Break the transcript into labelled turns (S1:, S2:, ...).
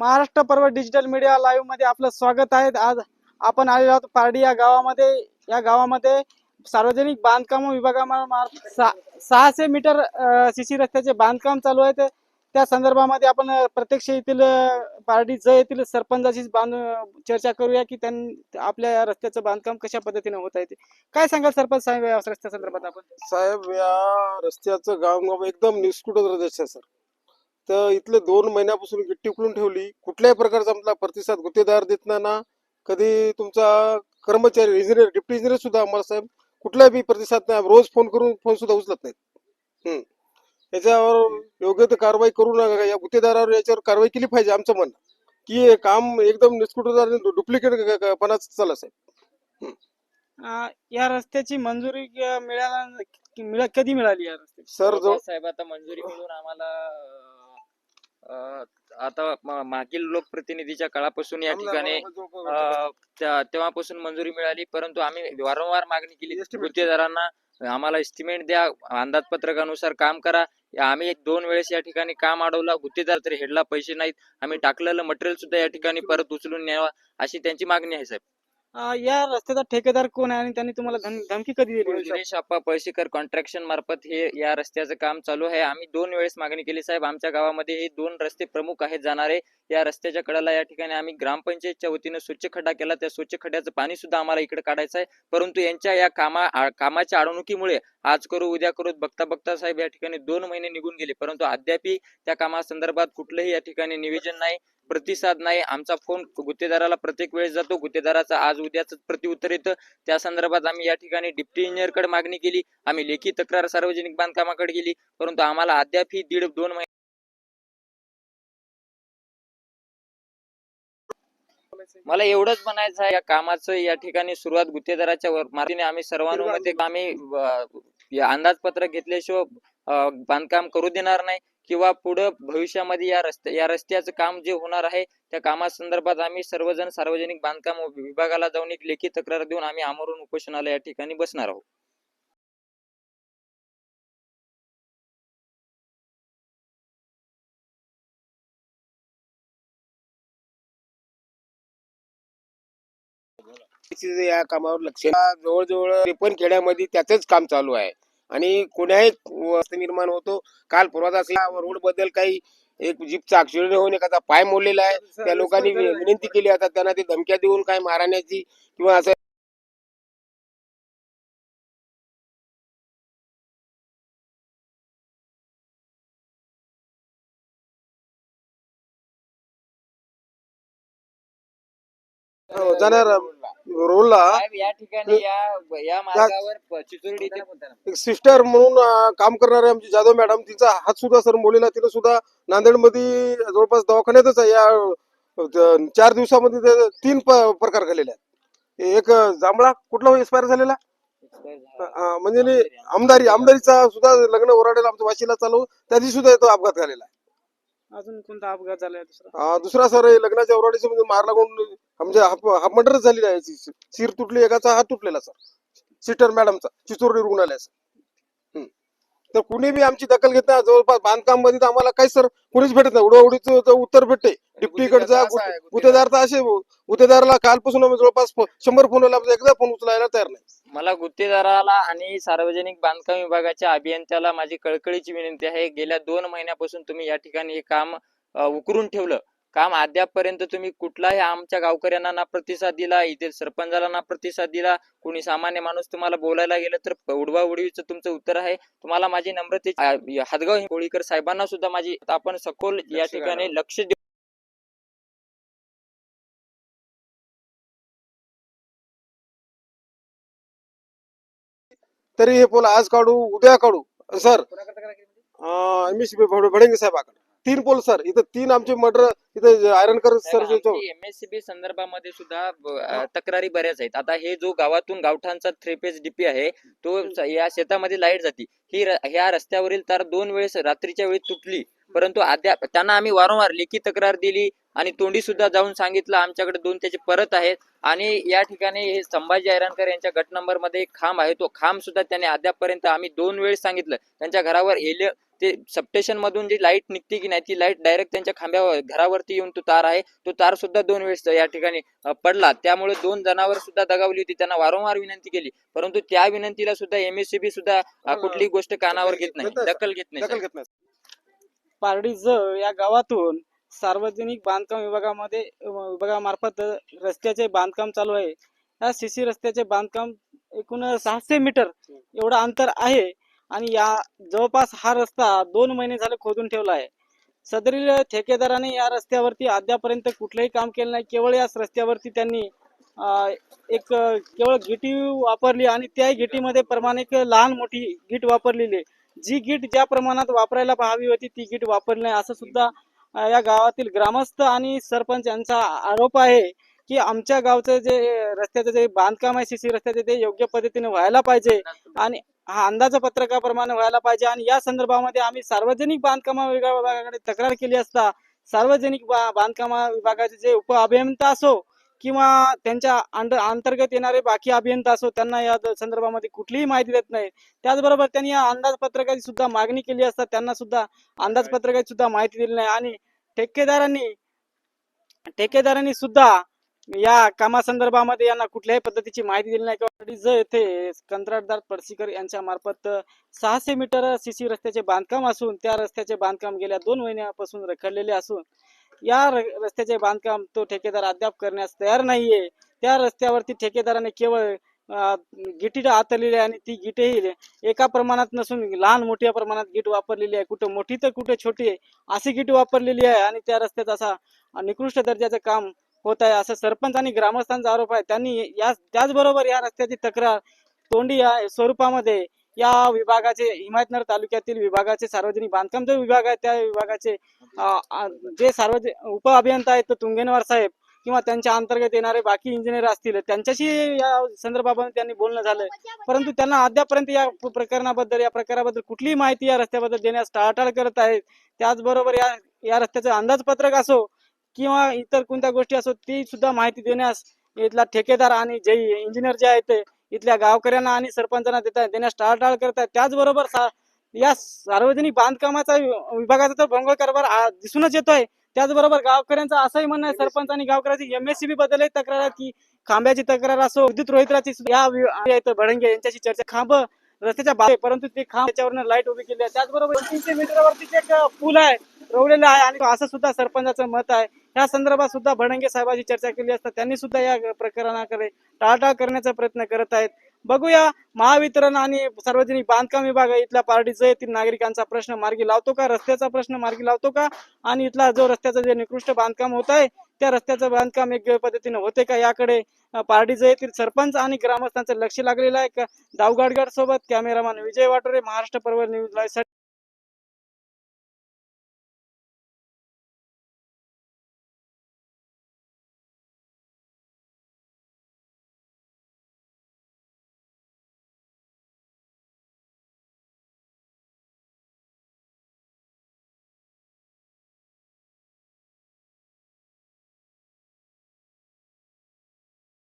S1: महाराष्ट्र पर्व digital media लाईव्हमध्ये आपलं स्वागत आहे. आज आपण आलेलो आहोत पारडी या गावामध्ये. या गावामध्ये सार्वजनिक बांधकाम विभागामार्फत सहा- सहाशे मीटर सीसी रस्त्याचे बांधकाम चालू आहे. त्या संदर्भामध्ये आपण प्रत्यक्ष येथील पारडी ज येथील सरपंचाशी बांध चर्चा करूया की त्यांनी आपल्या या रस्त्याचं बांधकाम कशा पद्धतीने होत आहे ते. काय सांगाल सरपंच साहेब या रस्त्या संदर्भात आपण?
S2: साहेब या रस्त्याचं गाव एकदम निष्कुट रस्ता सर. तर इथले दोन महिन्यापासून गिट्टी उकळून ठेवली. कुठल्याही प्रकारचा आम्हाला प्रतिसाद गुत्तेदार देत नाही ना. कधी तुमचा कर्मचारी इंजिनियर डिप्टी इंजिनियर सुद्धा आम्हाला साहेब कुठलाही बी प्रतिसाद नाही. रोज फोन करून फोन सुद्धा उचलत नाहीत. हम्म. याच्यावर योग्य ते कारवाई करू नका. या गुत्तेदारावर याच्यावर कारवाई केली पाहिजे आमचं म्हणणं. की हे काम एकदम निष्कुट डुप्लिकेट पणाच चालत साहेब.
S1: अ, या रस्त्याची मंजुरी मिळाला मिळा कधी मिळाली या रस्त्याची?
S2: सर जो
S3: साहेब आता मंजुरी मिळून आम्हाला आता मागील लोकप्रतिनिधीच्या काळापासून या ठिकाणी तेव्हापासून मंजुरी मिळाली परंतु आम्ही वारंवार मागणी केली. गुत्तेदारांना आम्हाला एस्टिमेट द्या अंदाजपत्रकानुसार काम करा. आम्ही एक दोन वेळेस या ठिकाणी काम अडवला गुत्तेदार तरी हेडला पैसे नाहीत. आम्ही टाकलेलं मटेरियल सुद्धा या ठिकाणी परत उचलून न्यावा अशी त्यांची मागणी आहे साहेब.
S1: या रस्त्याचा ठेकेदार कोण आहे आणि त्यांनी तुम्हाला धम- धमकी कधी दिली होती?
S3: दिनेश आप्पा कॉन्ट्रॅक्शन मार्फत हे या रस्त्याचं काम चालू आहे. आम्ही दोन वेळेस मागणी केली साहेब. आमच्या गावामध्ये हे दोन रस्ते प्रमुख आहेत जाणारे. या रस्त्याच्या कडाला या ठिकाणी आम्ही ग्रामपंचायतच्या वतीनं स्वच्छ खड्डा केला. त्या स्वच्छ खड्ड्याचं पाणी सुद्धा आम्हाला इकडे काढायचं आहे. परंतु यांच्या या कामा आ- कामाच्या अडवणुकीमुळे आज करू उद्या करू बघता बघता साहेब या ठिकाणी दोन महिने निघून गेले. परंतु अद्यापही त्या कामासंदर्भात कुठलंही या ठिकाणी निवेदन नाही. प्रतिसाद नाही. आमचा फोन गुत्तेदाराला प्रत्येक वेळेस जातो. गुत्तेदाराचा आज उद्याच प्रतिउत्तर येतं. त्या संदर्भात आम्ही या ठिकाणी डिप्टी इंजिनियरकडे मागणी केली. आम्ही लेखी तक्रार सार्वजनिक बांधकामाकडे गेली. परंतु आम्हाला अद्याप ही दीड दोन महिने मला एवढंच म्हणायचं आहे या कामाचं या ठिकाणी सुरुवात गुत्तेदाराच्या वर- आम्ही सर्वानुमते आम्ही अंदाजपत्रक घेतल्याशिवाय बांधकाम करू देणार नाही किंवा पुढं भविष्यामध्ये या रस्त्या या रस्त्याचं काम जे होणार आहे त्या कामासंदर्भात आम्ही सर्वजण सार्वजनिक बांधकाम विभागाला जाऊन एक लेखी तक्रार देऊन आम्ही आमरून उपोषणाला या ठिकाणी बसणार आहोत.
S4: या कामावर लक्ष जवळजवळ त्रेपन्न खेड्यामध्ये त्याच काम चालू आहे. आणि कोण्याही वस्ती निर्माण होतो. काल परवा असला रोडबद्दल काही एक जीपचा ऍक्सिडेंट होऊन एखादा पाय मोडलेला आहे. त्या लोकांनी विनंती केली आता त्यांना ते धमक्या देऊन काय मारण्याची किंवा असं
S2: हो, जाणार.
S3: साहेब, या ठिकाणी या या मार्गावर
S2: एक सिस्टर म्हणून अं, काम करणारे आमची जाधव मॅडम तिचा हात सुद्धा सर मोडलेला तिनं सुद्धा नांदेडमध्ये जवळपास दवाखान्यातच आहे. या अं, त- चार दिवसामध्ये ते तीन प- प्रकार झालेले आहेत. एक अं, जांभळा कुठला एक्सपायर झालेला? अं, म्हणजे नि- आमदारी. आमदारीचा सुद्धा लग्न ओराडेला आमच्या वाशीला चालू त्या दिवशी सुद्धा तो अपघात झालेला आहे.
S1: अजून कोणता अपघात झालाय दुसरा.
S2: दुसरा सर हे लग्नाच्या औराडीचं म्हणजे मार लागून म्हणजे हाफ हाफ मर्डरच झालेली आहे शिर सीर तुटली एकाचा हात तुटलेला सर. सिटर मॅडमचा चिचोरडी रुग्णालय सर तर कुणी बी आमची दखल घेत नाही. जवळपास बांधकाममध्ये आम्हाला काही सर कुणीच भेटत नाही. उडवडीचं उत्तर भेटते. डिप्टीकडचा तर असे गुत्तेदाराला कालपासून आम्ही जवळपास शंभर फोन आला एकदा फोन उचलायला तयार नाही.
S3: मला गुत्तेदाराला आणि सार्वजनिक बांधकाम विभागाच्या अभियंत्याला माझी कळकळीची विनंती आहे. गेल्या दोन महिन्यापासून तुम्ही या ठिकाणी हे काम उकरून ठेवलं. काम अद्यापपर्यंत तुम्ही कुठलाही आमच्या गावकऱ्यांना ना प्रतिसाद दिला इथे सरपंचाला ना प्रतिसाद दिला कोणी सामान्य माणूस तुम्हाला बोलायला गेलं तर उडवा उडवीचं तुमचं उत्तर आहे. तुम्हाला माझी नम्रते हादगाव कोळीकर साहेबांना सुद्धा माझी आपण सखोल या ठिकाणी. लक्ष देऊ.
S2: तरी हे पोल आज काढू उद्या काढू. सर एम एस भडेंगे साहेबाकडे. तीन पोल सर. इथं तीन आमचे मर्डर इथं आयरनकर सर
S3: एमएससीबी संदर्भामध्ये सुद्धा तक्रारी बऱ्याच आहेत. आता हे जो गावातून गावठाणचा थ्री पेज डीपी आहे तो या शेतामध्ये लाइट जाती. ही ह्या रस्त्यावरील तार दोन वेळेस रात्रीच्या वेळी तुटली. परंतु अद्याप त्यांना आम्ही वारंवार लेखी तक्रार दिली आणि तोंडी सुद्धा जाऊन सांगितलं. आमच्याकडे दोन त्याचे परत आहेत. आणि या ठिकाणी हे संभाजी ऐरानकर यांच्या गट नंबरमध्ये एक खांब आहे. तो खांब सुद्धा त्यांनी अद्यापपर्यंत आम्ही दोन वेळेस सांगितलं. त्यांच्या घरावर एल ते सबस्टेशन मधून जी लाइट निघते की नाही ती लाइट डायरेक्ट त्यांच्या खांब्यावर घरावरती येऊन तो तार आहे. तो तार सुद्धा दोन वेळेस या ठिकाणी पडला. त्यामुळे दोन जनावर सुद्धा दगावली होती. त्यांना वारंवार विनंती केली. परंतु त्या विनंतीला सुद्धा एमएससीबी सुद्धा कुठलीही गोष्ट कानावर घेत नाही. दखल घेत नाही
S2: दखल
S3: साहेब.
S2: घेत नाही.
S1: पारडी ज या गावातून सार्वजनिक बांधकाम विभागामध्ये विभागामार्फत रस्त्याचे बांधकाम चालू आहे. या सीसी रस्त्याचे बांधकाम एकूण सहाशे मीटर एवढं अंतर आहे. आणि या जवळपास हा रस्ता दोन महिने झाले खोदून ठेवला आहे. सदरील ठेकेदाराने या रस्त्यावरती अद्यापर्यंत कुठलंही काम केलं नाही. केवळ या रस्त्यावरती त्यांनी एक केवळ गिटी वापरली आणि त्या गिटीमध्ये प्रमाणे एक लहान मोठी गीट वापरलेली जी गीट ज्या प्रमाणात वापरायला हवी होती ती गीट वापरली नाही. असं सुद्धा या गावातील ग्रामस्थ आणि सरपंच यांचा आरोप आहे. की आमच्या गावचं जे रस्त्याचं जे बांधकाम आहे सीसी रस्त्याचे ते योग्य पद्धतीने व्हायला पाहिजे. आणि हा अंदाजपत्रकाप्रमाणे व्हायला पाहिजे. आणि या संदर्भामध्ये आम्ही सार्वजनिक बांधकाम विभागाकडे तक्रार केली असता सार्वजनिक बांधकाम विभागाचे जे उप अभियंता असो किंवा त्यांच्या अंड अंतर्गत येणारे बाकी अभियंता असो त्यांना या संदर्भामध्ये कुठलीही माहिती देत नाही. त्याचबरोबर त्यांनी या अंदाजपत्रकाची सुद्धा मागणी केली असता त्यांना सुद्धा अंदाजपत्रकाची सुद्धा माहिती दिली नाही. आणि ठेकेदारांनी ठेकेदारांनी सुद्धा या कामासंदर्भामध्ये यांना कुठल्याही पद्धतीची माहिती दिली नाही किंवा ज येथे कंत्राटदार पडसीकर यांच्या मार्फत सहाशे मीटर सीसी रस्त्याचे बांधकाम असून त्या रस्त्याचे बांधकाम गेल्या दोन महिन्यापासून रखडलेले असून या रस्त्याचे बांधकाम तो ठेकेदार अद्याप करण्यास तयार नाहीये. त्या रस्त्यावरती ठेकेदाराने केवळ गिटी आतरलेली आहे आणि ती गिटही एका प्रमाणात नसून लहान मोठ्या प्रमाणात गिट वापरलेली आहे. कुठं मोठी तर कुठे छोटी अशी गिट वापरलेली आहे आणि त्या रस्त्याचा असा निकृष्ट दर्जाचं काम होत आहे. असं सरपंच आणि ग्रामस्थांचा आरोप आहे. त्यांनी या त्याचबरोबर या रस्त्याची तक्रार तोंडी या स्वरूपामध्ये या विभागाचे हिमायतनगर तालुक्यातील विभागाचे सार्वजनिक बांधकाम जो विभाग आहे त्या विभागाचे जे सार्वजनिक उप अभियंता आहेत तुंगेनवार साहेब किंवा त्यांच्या अंतर्गत येणारे बाकी इंजिनियर असतील त्यांच्याशी या संदर्भामध्ये त्यांनी बोलणं झालं. परंतु त्यांना अद्यापर्यंत या प्रकरणाबद्दल या प्रकाराबद्दल कुठलीही माहिती या रस्त्याबद्दल देण्यास टाळाटाळ करत आहेत. त्याचबरोबर या या रस्त्याचं अंदाजपत्रक असो किंवा इतर कोणत्या गोष्टी असो ती सुद्धा माहिती देण्यास इथला ठेकेदार आणि जे इंजिनियर जे आहेत ते इथल्या गावकऱ्यांना आणि सरपंचांना देता देण्यास टाळटाळ करतात त्याचबरोबर सा- या सार्वजनिक बांधकामाचा विभागाचा तर भंग कारभार दिसूनच येतोय. त्याचबरोबर गावकऱ्यांचं असंही म्हणणं आहे सरपंच आणि गावकऱ्याची एमएससीबी बद्दल तक्रार आहे की खांब्याची तक्रार असो विद्युत रोहित्राची या भडंगे यांच्याशी चर्चा खांब रस्त्याच्या बाहेर परंतु ते खांब त्याच्यावर लाइट उभी केली आहे. त्याचबरोबर तीनशे मीटरवरती एक पूल आहे रोवलेला आहे आणि असं सुद्धा सरपंचाचं मत आहे. या संदर्भात सुद्धा भडंगे साहेबांची चर्चा केली असता त्यांनी सुद्धा या प्रकरणाकडे टाळाटाळ करण्याचा प्रयत्न करत आहेत. बघूया महावितरण आणि सार्वजनिक बांधकाम विभाग इथल्या पार्टीचं येथील नागरिकांचा प्रश्न मार्गी लावतो का? रस्त्याचा प्रश्न मार्गी लावतो का? आणि इथला जो रस्त्याचा जे निकृष्ट बांधकाम होत आहे त्या रस्त्याचं बांधकाम योग्य पद्धतीने होते का? याकडे पार्टीचं येथील सरपंच आणि ग्रामस्थांचं लक्ष लागलेलं आहे. का दावगाडगड सोबत कॅमेरामॅन विजय वाटोरे महाराष्ट्र पर्व न्यूज लाईव्ह